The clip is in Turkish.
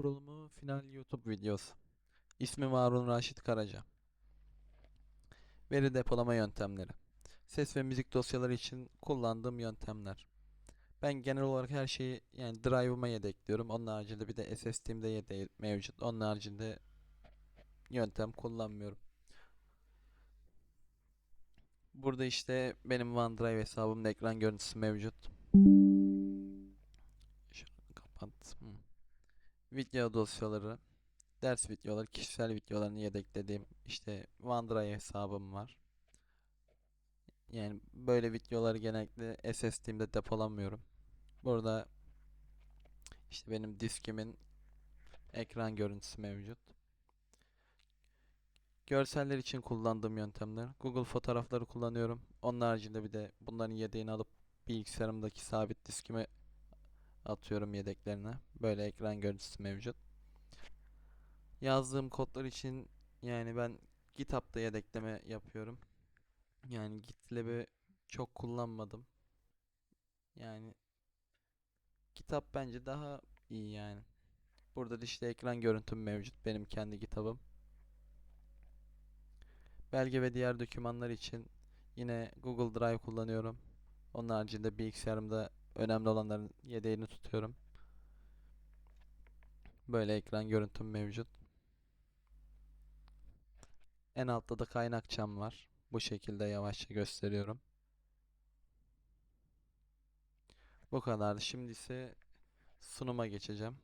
kurulumu final YouTube videosu. İsmim Harun Raşit Karaca. Veri depolama yöntemleri. Ses ve müzik dosyaları için kullandığım yöntemler. Ben genel olarak her şeyi yani Drive'ıma yedekliyorum. Onun haricinde bir de SSD'mde yedeği mevcut. Onun haricinde yöntem kullanmıyorum. Burada işte benim OneDrive hesabımın ekran görüntüsü mevcut. Video dosyaları, ders videoları, kişisel videolarını yedeklediğim işte OneDrive hesabım var. Yani böyle videoları genellikle SSD'imde depolamıyorum. Burada işte benim diskimin ekran görüntüsü mevcut. Görseller için kullandığım yöntemler. Google fotoğrafları kullanıyorum. Onun haricinde bir de bunların yedeğini alıp bilgisayarımdaki sabit diskime atıyorum yedeklerine. Böyle ekran görüntüsü mevcut. Yazdığım kodlar için yani ben GitHub'da yedekleme yapıyorum. Yani GitLab'i çok kullanmadım. Yani GitHub bence daha iyi yani. Burada da işte ekran görüntüm mevcut. Benim kendi GitHub'ım. Belge ve diğer dokümanlar için yine Google Drive kullanıyorum. Onun haricinde bilgisayarımda önemli olanların yedeğini tutuyorum. Böyle ekran görüntüm mevcut. En altta da kaynakçam var. Bu şekilde yavaşça gösteriyorum. Bu kadar. Şimdi ise sunuma geçeceğim.